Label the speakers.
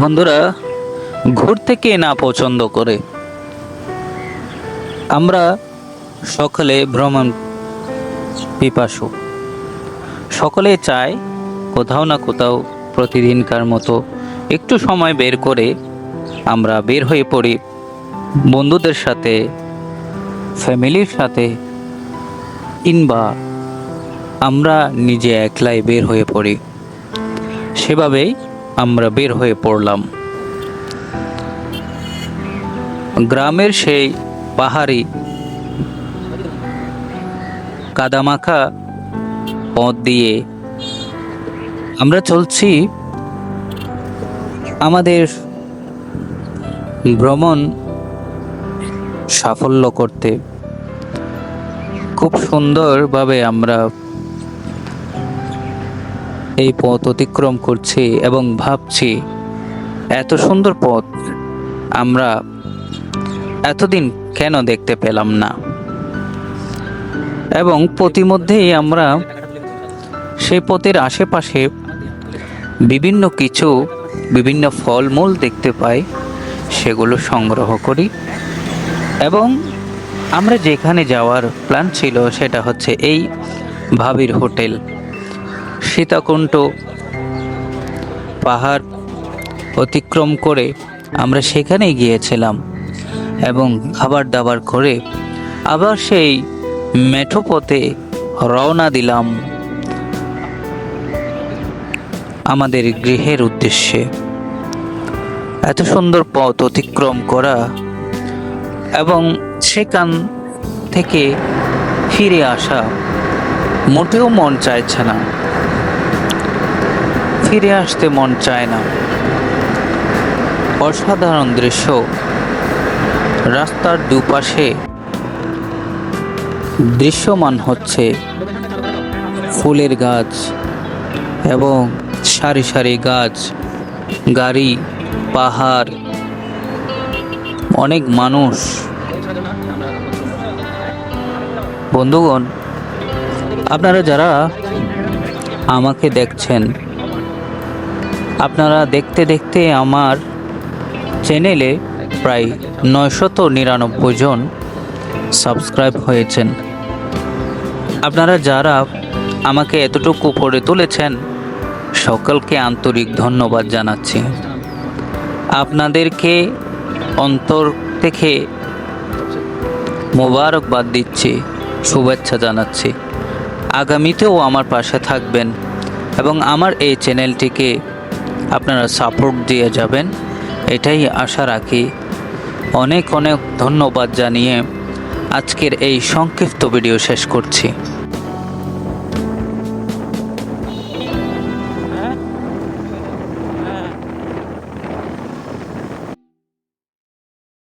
Speaker 1: বন্ধুরা ঘুরতে কে না পছন্দ করে। আমরা সকলে ভ্রমণ পিপাসু। সকলে চায় কোথাও না কোথাও প্রতিদিনকার মতো একটু সময় বের করে আমরা বের হয়ে পড়ি। বন্ধুদের সাথে, ফ্যামিলির সাথে, কিংবা আমরা নিজে একলাই বের হয়ে পড়ি। সেভাবেই আমরা বের হয়ে পড়লাম। গ্রামের সেই পাহাড়ি কাদামাখা পথ দিয়ে আমরা চলছি। আমাদের ভ্রমণ সাফল্য করতে। খুব সুন্দরভাবে আমরা এই পথ অতিক্রম করছি এবং ভাবছি, এত সুন্দর পথ আমরা এতদিন কেন দেখতে পেলাম না? এবং প্রতিমধ্যেই আমরা সেই পথের আশেপাশে বিভিন্ন কিছু, বিভিন্ন ফলমূল দেখতে পাই, সেগুলো সংগ্রহ করি। এবং আমরা যেখানে যাওয়ার প্ল্যান ছিল সেটা হচ্ছে এই ভাবির হোটেল। সীতাকুণ্ড পাহাড় অতিক্রম করে আমরা সেখানেই গিয়েছিলাম এবং খাবার দাবার করে আবার সেই মেঠো পথে রওনা দিলাম আমাদের গৃহের উদ্দেশ্যে। এত সুন্দর পথ অতিক্রম করা এবং সেখান থেকে ফিরে আসা মোটেও মন চাইছে না। ফিরে আসতে মন চায় না। অসাধারণ দৃশ্য। রাস্তার দুপাশে দৃশ্যমান হচ্ছে ফুলের গাছ এবং সারি সারি গাছ, গাড়ি, পাহাড়, অনেক মানুষ। বন্ধুগণ, আপনারা যারা আমাকে দেখছেন আপনারা দেখতে দেখতে আমার চ্যানেলে প্রায় নয়শত নিরানব্বই জন সাবস্ক্রাইব হয়েছেন। আপনারা যারা আমাকে এতটুকু করে তুলেছেন, সকলকে আন্তরিক ধন্যবাদ জানাচ্ছি। আপনাদেরকে অন্তর থেকে মোবারকবাদ দিচ্ছি, শুভেচ্ছা জানাচ্ছি। আগামীতেও আমার পাশে থাকবেন এবং আমার এই চ্যানেলটিকে আপনারা সাপোর্ট দিয়ে যাবেন। এটাই আশা রাখি। অনেক অনেক ধন্যবাদ জানিয়ে আজকের এই সংক্ষিপ্ত ভিডিও শেষ করছি।